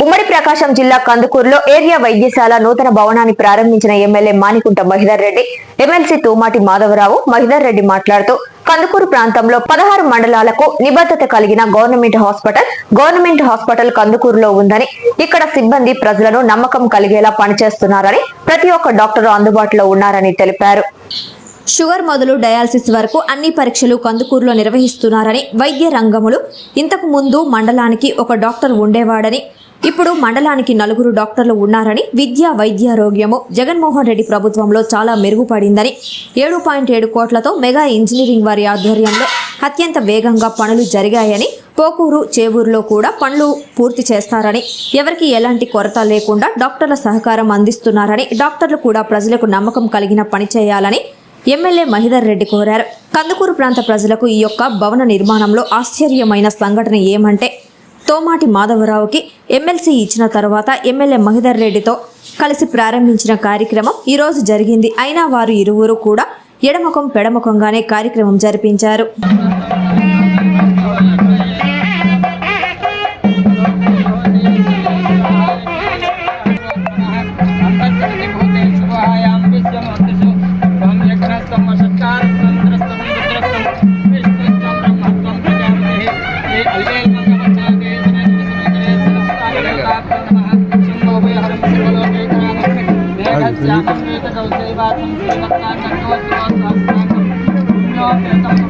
ఉమ్మడి ప్రకాశం జిల్లా కందుకూరులో ఏరియా వైద్యశాల నూతన భవనాన్ని ప్రారంభించిన ఎమ్మెల్యే మానికుంట మహిదర్ రెడ్డి ఎమ్మెల్సీ తూమాటి మాధవరావు మహిదర్ రెడ్డి మాట్లాడుతూ కందుకూరు ప్రాంతంలో పదహారు మండలాలకు నిబద్ధత కలిగిన గవర్నమెంట్ హాస్పిటల్ గవర్నమెంట్ హాస్పిటల్ కందుకూరులో ఉందని ఇక్కడ సిబ్బంది ప్రజలను నమ్మకం కలిగేలా పనిచేస్తున్నారని ప్రతి ఒక్క డాక్టర్ అందుబాటులో ఉన్నారని తెలిపారు. షుగర్ మొదలు డయాలసిస్ వరకు అన్ని పరీక్షలు కందుకూరులో నిర్వహిస్తున్నారని వైద్య రంగములు ఇంతకు ముందు మండలానికి ఒక డాక్టర్ ఉండేవాడని ఇప్పుడు మండలానికి నలుగురు డాక్టర్లు ఉన్నారని విద్యా వైద్యారోగ్యము జగన్మోహన్ రెడ్డి ప్రభుత్వంలో చాలా మెరుగుపడిందని ఏడు పాయింట్ ఏడు కోట్లతో మెగా ఇంజనీరింగ్ వారి ఆధ్వర్యంలో అత్యంత వేగంగా పనులు జరిగాయని పోకూరు చేవూరులో కూడా పనులు పూర్తి చేస్తారని ఎవరికి ఎలాంటి కొరత లేకుండా డాక్టర్ల సహకారం అందిస్తున్నారని డాక్టర్లు కూడా ప్రజలకు నమ్మకం కలిగిన పని చేయాలని ఎమ్మెల్యే మహిదర్ రెడ్డి కోరారు. కందుకూరు ప్రాంత ప్రజలకు ఈ యొక్క భవన నిర్మాణంలో ఆశ్చర్యమైన సంఘటన ఏమంటే తోమాటి మాధవరావుకి ఎమ్మెల్సీ ఇచ్చిన తర్వాత ఎమ్మెల్యే మహిదర్ రెడ్డితో కలిసి ప్రారంభించిన కార్యక్రమం ఈరోజు జరిగింది. అయినా వారు ఇరువురు కూడా ఎడమకం పెడమకంగానే కార్యక్రమం జరిపించారు.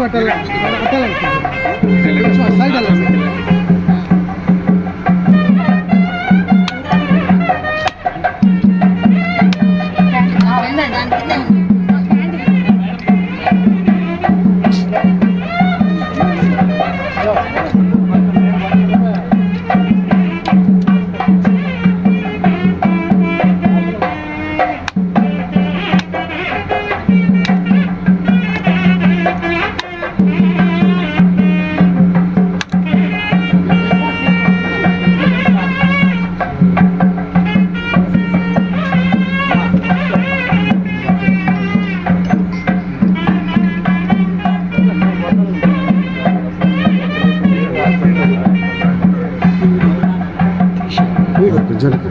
కొంచెం అట్టాలి అట్టాలి Angélica.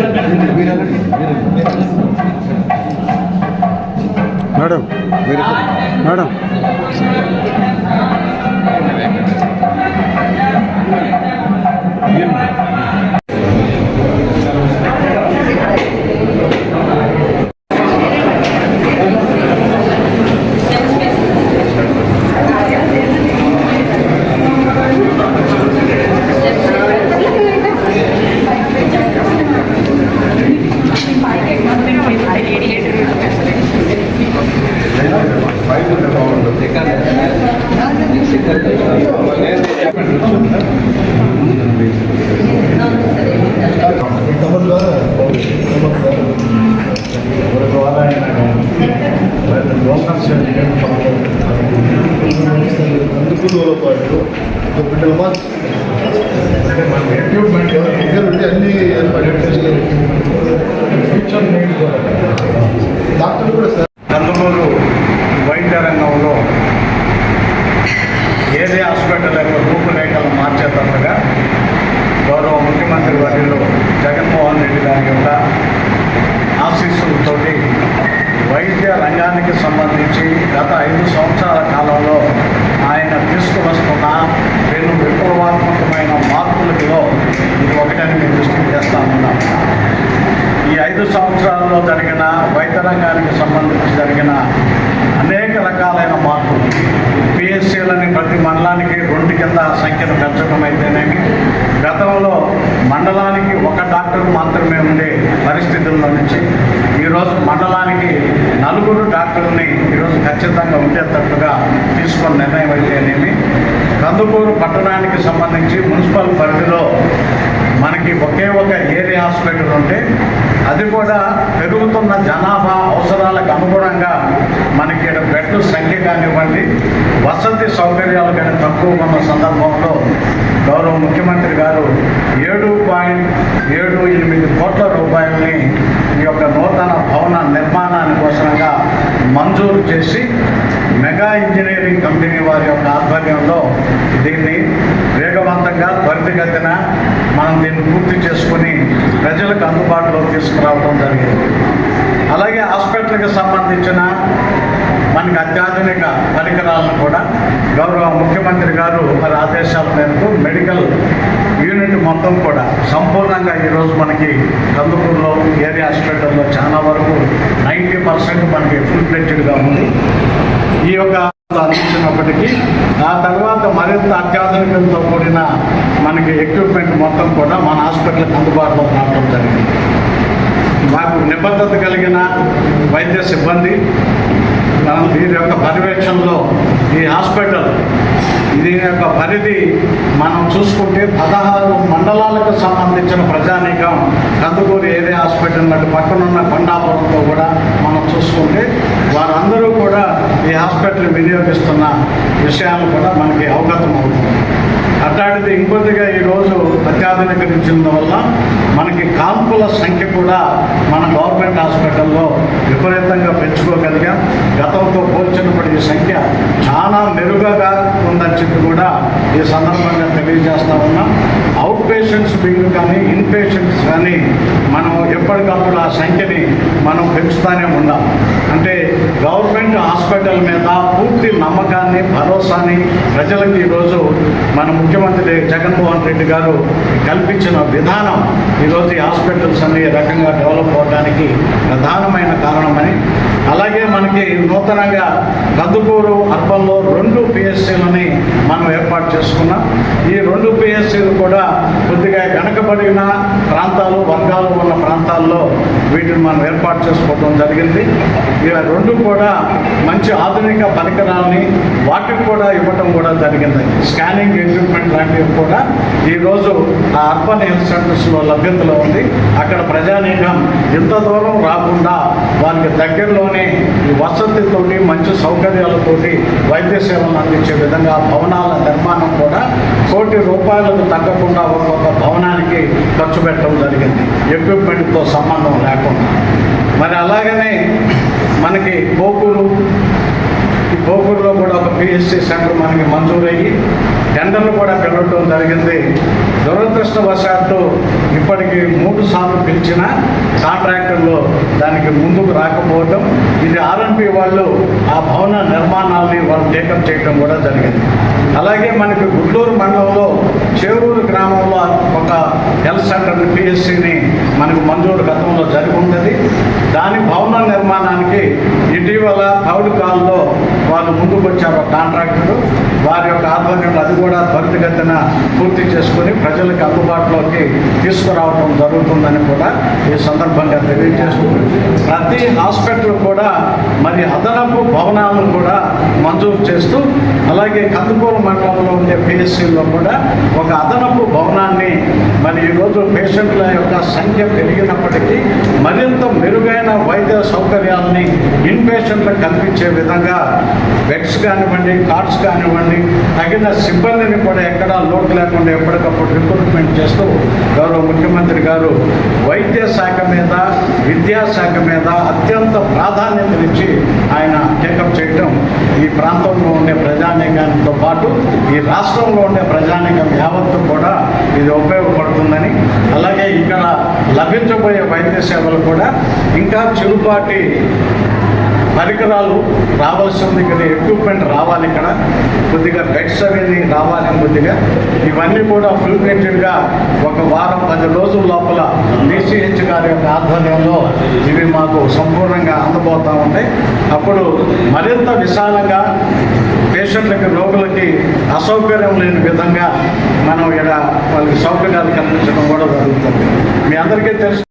வெரி குட் மேடம் అందుకులో పాటు బిడ్డల మార్క్స్ అంటే మన ఎక్విప్మెంట్ దగ్గర ఉండి అన్ని ఏర్పాటు చేసి కూడా సార్ ఏదే హాస్పిటల్ యొక్క రూపురేఖలు మార్చేటట్టుగా గౌరవ ముఖ్యమంత్రి వర్యులు జగన్మోహన్ రెడ్డి గారి యొక్క ఆశీస్సులతోటి వైద్య రంగానికి సంబంధించి గత ఐదు సంవత్సరాల కాలంలో ఆయన తీసుకువస్తున్న రెండు విప్లవాత్మకమైన మార్పులలో ఇది ఒకటని మేము దృష్టి చేస్తా ఉన్నాం ఈ ఐదు సంవత్సరాల్లో జరిగిన వైద్య రంగానికి సంబంధించి జరిగిన అనేక రకాలైన మార్పులు పిఎస్సీలని ప్రతి మండలానికి రెండు కింద సంఖ్యను పెంచడం అయితేనేమి గతంలో మండలానికి ఒక డాక్టర్ మాత్రమే ఉండే పరిస్థితుల్లో నుంచి ఈరోజు మండలానికి నలుగురు డాక్టర్ని ఈరోజు ఖచ్చితంగా ఉండేటట్టుగా తీసుకున్న నిర్ణయం అయితేనేమి కందుకూరు పట్టణానికి సంబంధించి మున్సిపల్ పరిధిలో మనకి ఒకే ఒక ఏరియా హాస్పిటల్ ఉంటే అది కూడా పెరుగుతున్న జనాభా అవసరాలకు అనుగుణంగా మనకి ఇక్కడ బెడ్ సంఖ్య కానివ్వండి వసతి సౌకర్యాలు కానీ తక్కువ ఉన్న సందర్భంలో గౌరవ ముఖ్యమంత్రి గారు ఏడు పాయింట్ ఏడు ఎనిమిది కోట్ల రూపాయలని ఈ యొక్క నూతన భవన నిర్మాణాని కోసంగా మంజూరు చేసి మెగా ఇంజనీరింగ్ కంపెనీ వారి యొక్క ఆధ్వర్యంలో దీన్ని వేగవంతంగా త్వరితగతిన మనం దీన్ని పూర్తి చేసుకొని ప్రజలకు అందుబాటులో తీసుకురావడం జరిగింది. అలాగే హాస్పిటల్కి సంబంధించిన మనకి అత్యాధునిక పరికరాలను కూడా గౌరవ ముఖ్యమంత్రి గారు వారి ఆదేశాల మేరకు మెడికల్ యూనిట్ మొత్తం కూడా సంపూర్ణంగా ఈరోజు మనకి కందుకూరులో ఏరియా హాస్పిటల్లో చాలా వరకు నైంటీ పర్సెంట్ మనకి ఫుల్ ఫ్లెడ్జ్డ్గా ఉంది. ఈ యొక్క అందించినప్పటికీ ఆ తర్వాత మరింత అత్యాధునికంతో కూడిన మనకి ఎక్విప్మెంట్ మొత్తం కూడా మన హాస్పిటల్కి అందుబాటులో రావడం జరిగింది. మాకు నిబద్ధత కలిగిన వైద్య సిబ్బంది మనం దీని యొక్క పర్యవేక్షణలో ఈ హాస్పిటల్ దీని యొక్క పరిధి మనం చూసుకుంటే పదహారు మండలాలకు సంబంధించిన ప్రజానీకం కందుకూరు ఏరియా హాస్పిటల్ అటు పక్కనున్న కొండాపురంతో కూడా మనం చూసుకుంటే వారు వినియోగిస్తున్న విషయాలు కూడా మనకి అవగతం అవుతుంది అట్లాంటిది ఇంకొద్దిగా ఈరోజు అత్యాధునీకరించడం వల్ల మనకి కాన్పుల సంఖ్య కూడా మన గవర్నమెంట్ హాస్పిటల్లో విపరీతంగా పెంచుకోగలిగాం. గతంతో పోల్చినప్పుడు ఈ సంఖ్య చాలా మెరుగగా ఉందని చెప్పి కూడా ఈ సందర్భంగా తెలియజేస్తా ఉన్నాం. అవుట్ పేషెంట్స్ బిల్లు కానీ ఇన్ పేషెంట్స్ కానీ మనం ఎప్పటికప్పుడు ఆ సంఖ్యని మనం పెంచుతానే ఉన్నాం అంటే గవర్నమెంట్ హాస్పిటల్ మీద పూర్తి నమ్మకాన్ని భరోసాని ప్రజలకు ఈరోజు మనం ముఖ్యమంత్రి జగన్మోహన్ రెడ్డి గారు కల్పించిన విధానం ఈరోజు హాస్పిటల్స్ అన్ని రకంగా డెవలప్ అవడానికి ప్రధానమైన కారణమని అలాగే మనకి నూతనంగా కందుకూరు అర్బన్లో రెండు పిఎస్సీలని మనం ఏర్పాటు చేసుకున్నాం. ఈ రెండు పిఎస్సీలు కూడా వెనకబడిన ప్రాంతాలు వర్గాలు ఉన్న ప్రాంతాల్లో వీటిని మనం ఏర్పాటు చేసుకోవడం జరిగింది. ఇలా రెండు కూడా మంచి ఆధునిక పరికరాలని వాటికి కూడా ఇవ్వటం కూడా జరిగింది. స్కానింగ్ ఎక్విప్మెంట్ లాంటివి కూడా ఈరోజు ఆ అర్బన్ హెల్త్ సెంటర్స్లో లభ్యతలో ఉంది. అక్కడ ప్రజానీకం ఇంత దూరం రాకుండా వారికి దగ్గరలోనే ఈ వసతితోటి మంచి సౌకర్యాలతోటి వైద్య సేవలను అందించే విధంగా భవనాల నిర్మాణం కూడా కోటి రూపాయలకు తగ్గకుండా ఒక్కొక్క భవనానికి ఖర్చు పెట్టడం జరిగింది. ఎక్విప్మెంట్తో సంబంధం లేకుండా. మరి అలాగనే మనకి పోకూరు ఈ పోకూరులో కూడా ఒక పిహెచ్సి సెంటర్ మనకి మంజూరయ్యి టెండర్లు కూడా పెరగడం జరిగింది. దురదృష్టవశాత్తు ఇప్పటికి మూడు సార్లు పిలిచిన కాంట్రాక్టర్లు దానికి ముందుకు రాకపోవటం ఇది ఆర్ఎన్పి వాళ్ళు ఆ భవన నిర్మాణాలని వాళ్ళు టేకప్ చేయడం కూడా జరిగింది. అలాగే మనకి గుంటూరు మండలంలో చేరూరు గ్రామంలో ఒక హెల్త్ సెంటర్ పిఎస్సిని మనకు మంజూరు గతంలో జరిగి ఉన్నది దాని భవన నిర్మాణానికి ఇటీవల పౌడు కాల్లో వాళ్ళు ముందుకు వచ్చారు కాంట్రాక్టులు వారి యొక్క ఆధ్వర్యంలో అది కూడా త్వరితగతిన పూర్తి చేసుకుని ప్రజలకు అందుబాటులోకి తీసుకురావడం జరుగుతుందని కూడా ఈ సందర్భంగా తెలియజేస్తూ ప్రతి హాస్పిటల్ కూడా మరి అదనపు భవనాలను కూడా మంజూరు చేస్తూ అలాగే కందుకూరు మండలంలో ఉండే పిఎస్సీలో కూడా ఒక అదనపు భవనాన్ని మరి ఈరోజు పేషెంట్ల యొక్క సంఖ్య పెరిగినప్పటికీ మరింత మెరుగైన వైద్య సౌకర్యాలని ఇన్ పేషెంట్లకు కల్పించే విధంగా బెడ్స్ కానివ్వండి కార్డ్స్ కానివ్వండి తగిన సిబ్బందిని కూడా ఎక్కడా లోటు లేకుండా ఎప్పటికప్పుడు రిక్రూట్మెంట్ చేస్తూ గౌరవ ముఖ్యమంత్రి గారు వైద్య శాఖ మీద విద్యాశాఖ మీద అత్యంత ప్రాధాన్యతనిచ్చి ఆయన టేకప్ చేయటం ఈ ప్రాంతంలో ఉండే ప్రజానీకానితో పాటు ఈ రాష్ట్రంలో ఉండే ప్రజానీకం యావత్తు కూడా ఇది ఉపయోగపడుతుందని అలాగే ఇక్కడ లభించబోయే వైద్య సేవలు కూడా ఇంకా చిరుపాటి పరికరాలు రావాల్సి ఉంది ఇక్కడ ఎక్విప్మెంట్ రావాలి ఇక్కడ. కొద్దిగా బెడ్స్ అనేది రావాలి కొద్దిగా. ఇవన్నీ కూడా ఫుల్ఫిల్గా ఒక వారం పది రోజుల లోపల డిసిహెచ్ గారి యొక్క ఆధ్వర్యంలో ఇవి మాకు సంపూర్ణంగా అందబోతూ ఉంటాయి అప్పుడు మరింత విశాలంగా పేషెంట్లకి రోగులకి అసౌకర్యం లేని విధంగా మనం ఇక్కడ వాళ్ళకి సౌకర్యాలు కల్పించడం కూడా జరుగుతుంది. మీ అందరికీ తెలుసు